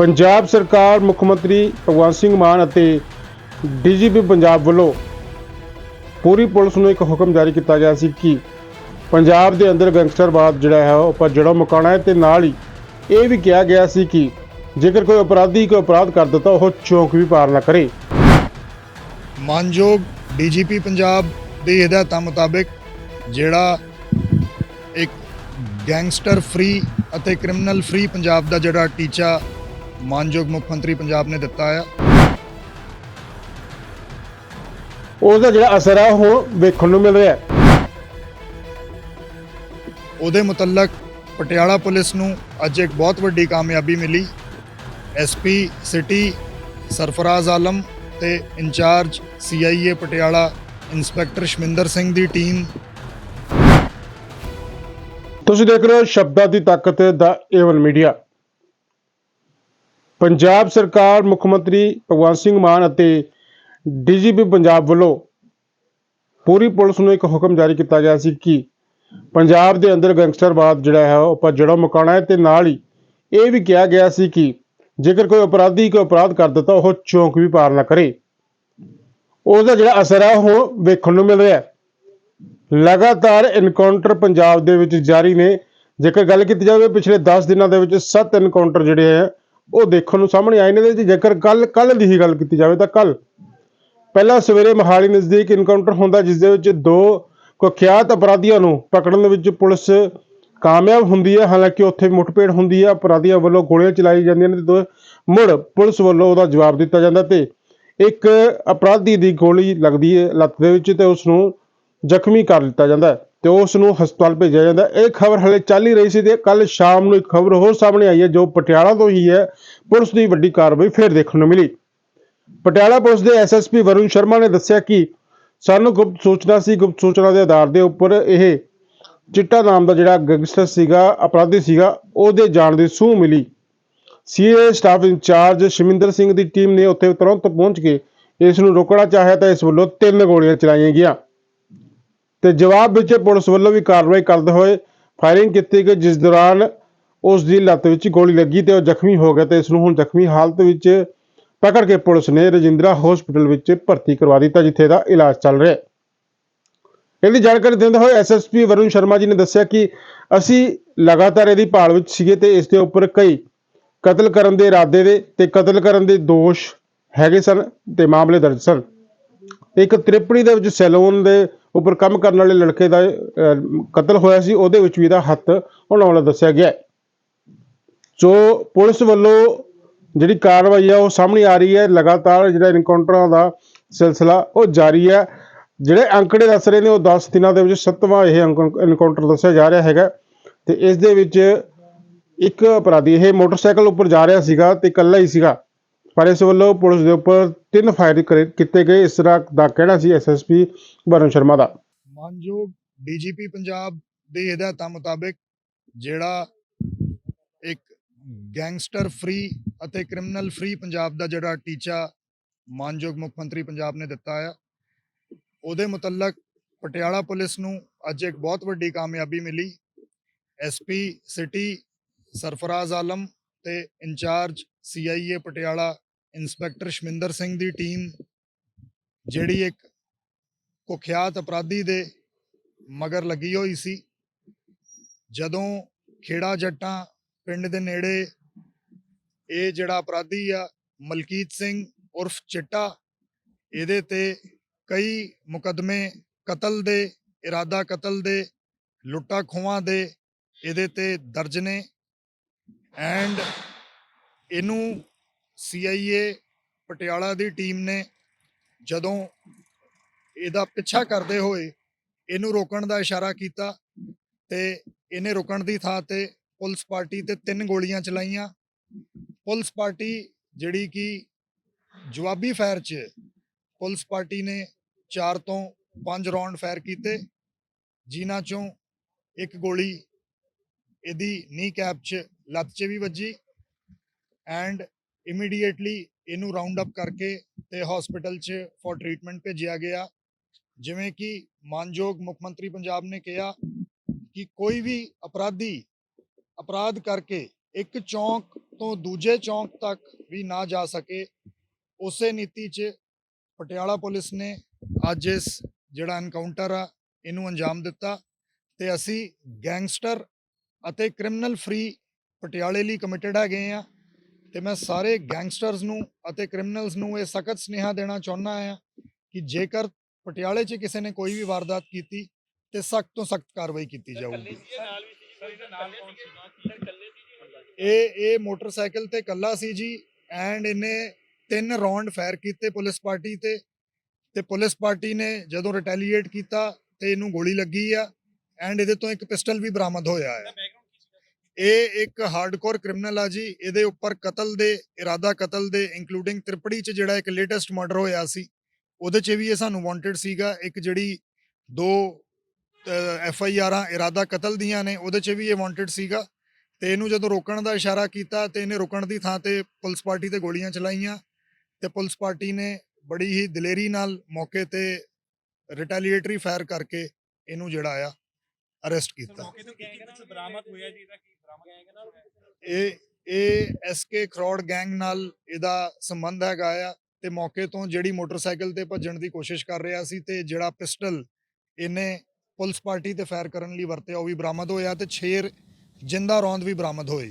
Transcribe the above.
ਪੰਜਾਬ ਸਰਕਾਰ, ਮੁੱਖ ਮੰਤਰੀ ਭਗਵੰਤ ਸਿੰਘ ਮਾਨ ਅਤੇ ਡੀਜੀਪੀ ਪੰਜਾਬ ਵੱਲੋਂ ਪੂਰੀ ਪੁਲਿਸ ਨੂੰ ਇੱਕ ਹੁਕਮ ਜਾਰੀ ਕੀਤਾ ਗਿਆ ਸੀ ਕਿ ਪੰਜਾਬ ਦੇ ਅੰਦਰ ਗੈਂਗਸਟਰਵਾਦ ਜਿਹੜਾ ਹੈ, ਉਹ ਜਿਹੜਾ ਮੁਕਾਉਣਾ ਹੈ ਤੇ ਨਾਲ ਹੀ ਇਹ ਵੀ ਕਿਹਾ ਗਿਆ ਸੀ ਕਿ ਜੇਕਰ ਕੋਈ ਅਪਰਾਧੀ ਕੋਈ ਅਪਰਾਧ ਕਰ ਦਿੱਤਾ, ਉਹ ਚੌਂਕ ਵੀ ਪਾਰ ਨਾ ਕਰੇ। ਮਾਨਯੋਗ ਡੀਜੀਪੀ ਪੰਜਾਬ ਦੀ ਹਦਾਇਤਾਂ ਮੁਤਾਬਕ ਜਿਹੜਾ ਇੱਕ ਗੈਂਗਸਟਰ ਫ੍ਰੀ ਅਤੇ ਕ੍ਰਿਮੀਨਲ ਫ੍ਰੀ ਪੰਜਾਬ ਦਾ ਜਿਹੜਾ ਟੀਚਾ ਮਾਨਯੋਗ ਮੁੱਖ ਮੰਤਰੀ ਪੰਜਾਬ ਨੇ ਦਿੱਤਾ ਆ। ਉਸ ਦਾ ਜਿਹੜਾ ਅਸਰ ਹੈ ਉਹ ਵੇਖਣ ਨੂੰ ਮਿਲ ਰਿਹਾ ਉਹਦੇ ਮੁਤਲਕ ਪਟਿਆਲਾ ਪੁਲਿਸ ਨੂੰ ਅੱਜ ਇੱਕ ਬਹੁਤ ਵੱਡੀ ਕਾਮਯਾਬੀ ਮਿਲੀ। ਐਸਪੀ ਸਿਟੀ ਸਰਫਰਾਜ਼ ਆਲਮ ਤੇ in charge CIA Patiala inspector Shaminder Singh the team. ਤੁਸੀਂ ਦੇਖ ਰਹੇ ਹੋ ਸ਼ਬਦਾਂ ਦੀ ਤਾਕਤ ਦਾ ਏਵਨ ਮੀਡੀਆ। ਪੰਜਾਬ ਸਰਕਾਰ, ਮੁੱਖ ਮੰਤਰੀ ਭਗਵੰਤ ਸਿੰਘ ਮਾਨ ਅਤੇ ਡੀਜੀਪੀ ਪੰਜਾਬ ਵੱਲੋਂ ਪੂਰੀ ਪੁਲਿਸ ਨੂੰ ਇੱਕ ਹੁਕਮ ਜਾਰੀ ਕੀਤਾ ਗਿਆ ਸੀ ਕਿ ਪੰਜਾਬ ਦੇ ਅੰਦਰ ਗੈਂਗਸਟਰਵਾਦ ਜਿਹੜਾ ਹੈ ਉਹ ਆਪਾਂ ਜੜੋਂ ਮੁਕਾਉਣਾ ਹੈ ਤੇ ਨਾਲ ਹੀ ਇਹ ਵੀ ਕਿਹਾ ਗਿਆ ਸੀ ਕਿ ਜੇਕਰ ਕੋਈ ਅਪਰਾਧੀ ਕੋਈ ਅਪਰਾਧ ਕਰ ਦਿੱਤਾ, ਉਹ ਚੌਂਕ ਵੀ ਪਾਰ ਨਾ ਕਰੇ। ਉਹਦਾ ਜਿਹੜਾ ਅਸਰ ਹੈ, ਉਹ ਵੇਖਣ ਨੂੰ ਮਿਲ ਰਿਹਾ ਹੈ। ਲਗਾਤਾਰ ਇਨਕਾਊਂਟਰ ਪੰਜਾਬ ਦੇ ਵਿੱਚ ਜਾਰੀ ਨੇ। ਜੇਕਰ ਗੱਲ ਕੀਤੀ ਜਾਵੇ, ਪਿਛਲੇ 10 ਦਿਨਾਂ ਦੇ ਵਿੱਚ 7 ਇਨਕਾਊਂਟਰ ਜਿਹੜੇ ਆ ਉਹ ਦੇਖਣ ਨੂੰ ਸਾਹਮਣੇ ਆਏ ਨੇ ਤੇ ਜੇਕਰ ਕੱਲ ਕੱਲ ਦੀ ਹੀ ਗੱਲ ਕੀਤੀ ਜਾਵੇ ਤਾਂ ਕੱਲ ਪਹਿਲਾਂ ਸਵੇਰੇ ਮਹਾਲੀ ਨਜ਼ਦੀਕ ਇਨਕਾਊਂਟਰ ਹੁੰਦਾ ਜਿਸ ਦੇ ਵਿੱਚ ਦੋ ਕੁਖਿਆਤ ਅਪਰਾਧੀਆਂ ਨੂੰ ਪਕੜਨ ਵਿੱਚ ਪੁਲਿਸ ਕਾਮਯਾਬ ਹੁੰਦੀ ਹੈ। ਹਾਲਾਂਕਿ ਉੱਥੇ ਮੁੱਠਭੇੜ ਹੁੰਦੀ ਹੈ। ਅਪਰਾਧੀਆਂ ਵੱਲੋਂ ਗੋਲੀਆਂ ਚਲਾਈ ਜਾਂਦੀਆਂ ਨੇ ਤੇ ਦੋ- ਮੁੜ ਪੁਲਿਸ ਵੱਲੋਂ ਉਹਦਾ ਜਵਾਬ ਦਿੱਤਾ ਜਾਂਦਾ ਤੇ ਇੱਕ ਅਪਰਾਧੀ ਦੀ ਗੋਲੀ ਲੱਗਦੀ ਹੈ ਲੱਤ ਦੇ ਵਿੱਚ ਤੇ ਉਸ ਨੂੰ ਜ਼ਖਮੀ ਕਰ ਦਿੱਤਾ ਜਾਂਦਾ ਹੈ। ਤੇ ਉਸ ਨੂੰ ਹਸਪਤਾਲ ਭੇਜਿਆ ਜਾਂਦਾ। ਇਹ ਖਬਰ ਹਲੇ ਚੱਲ ਹੀ ਰਹੀ ਸੀ ਤੇ ਕੱਲ ਸ਼ਾਮ ਨੂੰ ਇੱਕ ਖਬਰ ਹੋਰ ਸਾਹਮਣੇ ਆਈ ਹੈ, ਜੋ ਪਟਿਆਲਾ ਤੋਂ ਹੀ ਹੈ। ਪੁਲਿਸ ਦੀ ਵੱਡੀ ਕਾਰਵਾਈ ਫਿਰ ਦੇਖਣ ਨੂੰ ਮਿਲੀ। ਪਟਿਆਲਾ ਪੁਲਿਸ ਦੇ ਐਸਐਸਪੀ ਵਰੁਣ ਸ਼ਰਮਾ ਨੇ ਦੱਸਿਆ ਕਿ ਸਾਨੂੰ ਗੁਪਤ ਸੂਚਨਾ ਸੀ, ਗੁਪਤ ਸੂਚਨਾ ਦੇ ਆਧਾਰ ਦੇ ਉੱਪਰ ਇਹ ਚਿੱਟਾ ਨਾਮ ਦਾ ਜਿਹੜਾ ਗੈਂਗਸਟਰ ਸੀਗਾ, ਅਪਰਾਧੀ ਸੀਗਾ, ਉਹਦੇ ਜਾਣ ਦੀ ਸੂਹ ਮਿਲੀ। CIA staff in charge Shaminder Singh the team ਨੇ ਉੱਥੇ ਤੁਰੰਤ ਪਹੁੰਚ ਕੇ ਇਸ ਨੂੰ ਰੋਕਣਾ ਚਾਹਿਆ ਤਾਂ ਇਸ ਵੱਲੋਂ ਤਿੰਨ ਗੋਲੀਆਂ ਚਲਾਈਆਂ ਗਈਆਂ। ਤੇ ਜਵਾਬ ਵਿੱਚ ਪੁਲਿਸ ਵੱਲੋਂ ਵੀ ਕਾਰਵਾਈ ਕਰਦੇ ਹੋਏ ਫਾਇਰਿੰਗ ਕੀਤੀ ਗਈ, ਜਿਸ ਦੌਰਾਨ ਉਸ ਦੀ ਲੱਤ ਵਿੱਚ ਗੋਲੀ ਲੱਗੀ ਤੇ ਉਹ ਜ਼ਖਮੀ ਹੋ ਗਿਆ ਤੇ ਇਸ ਨੂੰ ਹੁਣ ਜ਼ਖਮੀ ਹਾਲਤ ਵਿੱਚ ਪਕੜ ਕੇ ਪੁਲਿਸ ਨੇ ਰਜਿੰਦਰਾ ਹਸਪੀਟਲ ਵਿੱਚ ਭਰਤੀ ਕਰਵਾ ਦਿੱਤਾ, ਜਿੱਥੇ ਦਾ ਇਲਾਜ ਚੱਲ ਰਿਹਾ ਹੈ। ਇਹਦੀ ਜਾਣਕਾਰੀ ਦਿੰਦੇ ਹੋਏ ਐਸਐਸਪੀ ਵਰੁਣ ਸ਼ਰਮਾ ਜੀ ਨੇ ਦੱਸਿਆ ਕਿ ਅਸੀਂ ਲਗਾਤਾਰ ਇਹਦੀ ਭਾਲ ਵਿੱਚ ਸੀਗੇ ਤੇ ਇਸ ਦੇ ਉੱਪਰ ਕਈ ਕਤਲ ਕਰਨ ਦੇ ਇਰਾਦੇ ਦੇ ਤੇ ਕਤਲ ਕਰਨ ਦੇ ਦੋਸ਼ ਹੈਗੇ ਸਨ ਤੇ ਮਾਮਲੇ ਦਰਜ ਸਨ। ਇੱਕ ਤ੍ਰਿਪੜੀ ਦੇ ਵਿੱਚ ਸੈਲੂਨ ਦੇ ਉੱਪਰ ਕੰਮ ਕਰਨ ਵਾਲੇ ਲੜਕੇ ਦਾ ਕਤਲ ਹੋਇਆ ਸੀ, ਉਹਦੇ ਵਿੱਚ ਵੀ ਇਹਦਾ ਹੱਥ ਉਹਨਾਂ ਵੱਲੋਂ ਦੱਸਿਆ ਗਿਆ ਹੈ। ਪੁਲਿਸ ਵੱਲੋਂ ਜਿਹੜੀ ਕਾਰਵਾਈ ਆ, ਉਹ ਸਾਹਮਣੇ ਆ ਰਹੀ ਹੈ। ਲਗਾਤਾਰ ਜਿਹੜਾ ਇਨਕਾਊਂਟਰਾਂ ਦਾ ਸਿਲਸਿਲਾ, ਉਹ ਜਾਰੀ ਹੈ। ਜਿਹੜੇ ਅੰਕੜੇ ਦੱਸ ਰਹੇ ਨੇ, ਉਹ 10 ਦਿਨਾਂ ਦੇ ਵਿੱਚ ਸੱਤਵਾਂ ਇਹ ਇਨਕਾਊਂਟਰ ਦੱਸਿਆ ਜਾ ਰਿਹਾ ਹੈਗਾ। ਤੇ ਇਸ ਦੇ ਵਿੱਚ ਇੱਕ ਅਪਰਾਧੀ, ਇਹ ਮੋਟਰਸਾਈਕਲ ਉੱਪਰ ਜਾ ਰਿਹਾ ਸੀਗਾ ਤੇ ਇਕੱਲਾ ਹੀ ਸੀਗਾ। ਪਰ ਇਸ ਵੱਲੋਂ ਪੁਲਿਸ ਦੇ ਉੱਪਰ ਤਿੰਨ ਫਾਇਰ ਕੀਤੇ ਗਏ। ਇਸ ਤਰ੍ਹਾਂ ਦਾ ਕਹਿਣਾ ਸੀ ਐਸਐਸਪੀ ਵਰੁਣ ਸ਼ਰਮਾ ਦਾ। ਮਾਨਯੋਗ ਡੀਜੀਪੀ ਪੰਜਾਬ ਦੇ ਹਦਾਇਤਾਂ ਮੁਤਾਬਕ ਜਿਹੜਾ ਇੱਕ ਗੈਂਗਸਟਰ ਫ੍ਰੀ ਅਤੇ ਕ੍ਰਿਮੀਨਲ ਫ੍ਰੀ ਪੰਜਾਬ ਦਾ ਜਿਹੜਾ ਟੀਚਾ ਮਾਨਯੋਗ ਮੁੱਖ ਮੰਤਰੀ ਪੰਜਾਬ ਨੇ ਦਿੱਤਾ ਆ, ਉਹਦੇ ਮੁਤਲਕ ਪਟਿਆਲਾ ਪੁਲਿਸ ਨੂੰ ਅੱਜ ਇੱਕ ਬਹੁਤ ਵੱਡੀ ਕਾਮਯਾਬੀ ਮਿਲੀ। ਐਸਪੀ ਸਿਟੀ ਸਰਫਰਾਜ਼ ਆਲਮ ਤੇ in charge CIA Patiala inspector Shaminder Singh the team, ਜਿਹੜੀ ਇੱਕ ਕੁਖਿਆਤ ਅਪਰਾਧੀ ਦੇ ਮਗਰ ਲੱਗੀ ਹੋਈ ਸੀ। ਜਦੋਂ ਖੇੜਾ ਜੱਟਾਂ ਪਿੰਡ ਦੇ ਨੇੜੇ ਇਹ ਜਿਹੜਾ ਅਪਰਾਧੀ ਆ, ਮਲਕੀਤ ਸਿੰਘ ਉਰਫ ਚਿੱਟਾ, ਇਹਦੇ ਤੇ ਕਈ ਮੁਕਦਮੇ ਕਤਲ ਦੇ, ਇਰਾਦਾ ਕਤਲ ਦੇ ਲੁੱਟਾ ਖੋਹਾਂ ਦੇ ਇਹਦੇ ਤੇ ਦਰਜ ਨੇ। ਐਂਡ ਇਹਨੂੰ ਸੀਆਈਏ ਪਟਿਆਲਾ ਦੀ ਟੀਮ ਨੇ ਜਦੋਂ ਇਹਦਾ ਪਿੱਛਾ ਕਰਦੇ ਹੋਏ ਇਹਨੂੰ ਰੋਕਣ ਦਾ ਇਸ਼ਾਰਾ ਕੀਤਾ ਤੇ ਇਹਨੇ ਰੁਕਣ ਦੀ ਥਾਂ ਤੇ ਪੁਲਿਸ ਪਾਰਟੀ ਤੇ ਤਿੰਨ ਗੋਲੀਆਂ ਚਲਾਈਆਂ। ਪੁਲਿਸ ਪਾਰਟੀ ਜਿਹੜੀ ਕਿ ਜਵਾਬੀ ਫਾਇਰ 'ਚ ਪੁਲਿਸ ਪਾਰਟੀ ਨੇ 4 ਤੋਂ 5 ਰਾਉਂਡ ਫਾਇਰ ਕੀਤੇ। ਜਿਨ੍ਹਾਂ ਚੋਂ ਇੱਕ ਗੋਲੀ ਇਹਦੀ ਨੀ ਕੈਪ 'ਚ ਲੱਤ 'ਚ ਵੀ ਵੱਜੀ ਐਂਡ ਇਮੀਡੀਏਟਲੀ ਇਹਨੂੰ ਰਾਉਂਡ ਅਪ ਕਰਕੇ ਤੇ ਹਸਪੀਟਲ 'ਚ ਫॉर ਟ੍ਰੀਟਮੈਂਟ ਭੇਜਿਆ ਗਿਆ। ਜਿਵੇਂ ਕਿ ਮਾਨਯੋਗ ਮੁੱਖ ਮੰਤਰੀ ਪੰਜਾਬ ਨੇ ਕਿਹਾ ਕਿ ਕੋਈ ਵੀ ਅਪਰਾਧੀ ਅਪਰਾਧ ਕਰਕੇ ਇੱਕ ਚੌਂਕ ਤੋਂ ਦੂਜੇ ਚੌਂਕ ਤੱਕ ਵੀ ਨਾ ਜਾ ਸਕੇ, ਉਸੇ ਨੀਤੀ 'ਚ ਪਟਿਆਲਾ ਪੁਲਿਸ ਨੇ ਅੱਜ ਇਸ ਜਿਹੜਾ ਐਨਕਾਊਂਟਰ ਆ, ਇਹਨੂੰ ਅੰਜਾਮ ਦਿੱਤਾ ਤੇ ਅਸੀਂ ਗੈਂਗਸਟਰ ਅਤੇ ਕ੍ਰਿਮੀਨਲ ਫ੍ਰੀ ਪਟਿਆਲੇ ਲਈ ਕਮਿਟਡ ਹੈਗੇ ਆ ਤੇ ਮੈਂ ਸਾਰੇ ਗੈਂਗਸਟਰਸ ਨੂੰ ਅਤੇ ਕ੍ਰਿਮੀਨਲਸ ਨੂੰ ਇਹ ਸਖਤ ਸੁਨੇਹਾ ਦੇਣਾ ਚਾਹੁੰਦਾ ਆ ਕਿ ਜੇਕਰ ਪਟਿਆਲੇ 'ਚ ਕਿਸੇ ਨੇ ਕੋਈ ਵੀ ਵਾਰਦਾਤ ਕੀਤੀ ਤੇ ਸਖਤ ਤੋਂ ਸਖਤ ਕਾਰਵਾਈ ਕੀਤੀ ਜਾਊਗੀ। ਇਹ ਇਹ ਮੋਟਰਸਾਈਕਲ ਤੇ ਕੱਲਾ ਸੀ ਜੀ ਐਂਡ ਇਹਨੇ ਤਿੰਨ ਰੌਂਡ ਫਾਇਰ ਕੀਤੇ ਪੁਲਿਸ ਪਾਰਟੀ ਤੇ ਤੇ ਪੁਲਿਸ ਪਾਰਟੀ ਨੇ ਜਦੋਂ ਰਿਟੈਲੀਏਟ ਕੀਤਾ ਤੇ ਇਹਨੂੰ ਗੋਲੀ ਲੱਗੀ ਆ ਐਂਡ ਇਹਦੇ ਤੋਂ ਇੱਕ ਪਿਸਟਲ ਵੀ ਬਰਾਮਦ ਹੋਇਆ ਹੈ ਇਹ ਇੱਕ ਹਾਰਡਕੋਰ ਕ੍ਰਿਮੀਨਲ ਆ ਜੀ, ਇਹਦੇ ਉੱਪਰ ਕਤਲ ਦੇ ਇਰਾਦਾ ਕਤਲ ਦੇ ਇਨਕਲੂਡਿੰਗ ਤ੍ਰਿਪੜੀ ਚ ਜਿਹੜਾ ਇੱਕ ਲੇਟੈਸਟ ਮਰਡਰ ਹੋਇਆ ਸੀ, ਉਹਦੇ ਚ ਵੀ ਇਹ ਸਾਨੂੰ ਵਾਂਟਡ ਸੀਗਾ, ਇੱਕ ਜਿਹੜੀ ਦੋ ਐਫ ਆਈ ਆਰਾਂ ਇਰਾਦਾ ਕਤਲ ਦੀਆਂ ਨੇ, ਉਹਦੇ ਚ ਵੀ ਇਹ ਵਾਂਟਡ ਸੀਗਾ, ਤੇ ਇਹਨੂੰ ਜਦੋਂ ਰੋਕਣ ਦਾ ਇਸ਼ਾਰਾ ਕੀਤਾ, ਤੇ ਇਹਨੇ ਰੁਕਣ ਦੀ ਥਾਂ ਤੇ ਪੁਲਿਸ ਪਾਰਟੀ ਤੇ ਗੋਲੀਆਂ ਚਲਾਈਆਂ, ਤੇ ਪੁਲਿਸ ਪਾਰਟੀ ਨੇ ਬੜੀ ਹੀ ਦਲੇਰੀ ਨਾਲ ਮੌਕੇ ਤੇ ਰਿਟੈਲੀਏਟਰੀ ਫਾਇਰ ਕਰਕੇ ਇਹਨੂੰ ਜਿਹੜਾ ਆ ਅਰੈਸਟ ਕੀਤਾ। ਮੌਕੇ ਤੋਂ ਕੀ ਕੁਝ ਬਰਾਮਦ ਹੋਇਆ ਜੀ? ਇਹਦਾ ਇਹ ਇਹ ਐਸਕੇ ਖਰੋੜ ਗੈਂਗ ਨਾਲ ਇਹਦਾ ਸੰਬੰਧ ਹੈਗਾ ਆ ਤੇ ਮੌਕੇ ਤੋਂ ਜਿਹੜੀ ਮੋਟਰਸਾਈਕਲ ਤੇ ਭੱਜਣ ਦੀ ਕੋਸ਼ਿਸ਼ ਕਰ ਰਿਹਾ ਸੀ ਤੇ ਜਿਹੜਾ ਪਿਸਟਲ ਇਹਨੇ ਪੁਲਿਸ ਪਾਰਟੀ ਤੇ ਫਾਇਰ ਕਰਨ ਲਈ ਵਰਤਿਆ ਉਹ ਵੀ ਬਰਾਮਦ ਹੋਇਆ ਤੇ 6 ਜਿੰਦਾ ਰੌਂਦ ਵੀ ਬਰਾਮਦ ਹੋਏ।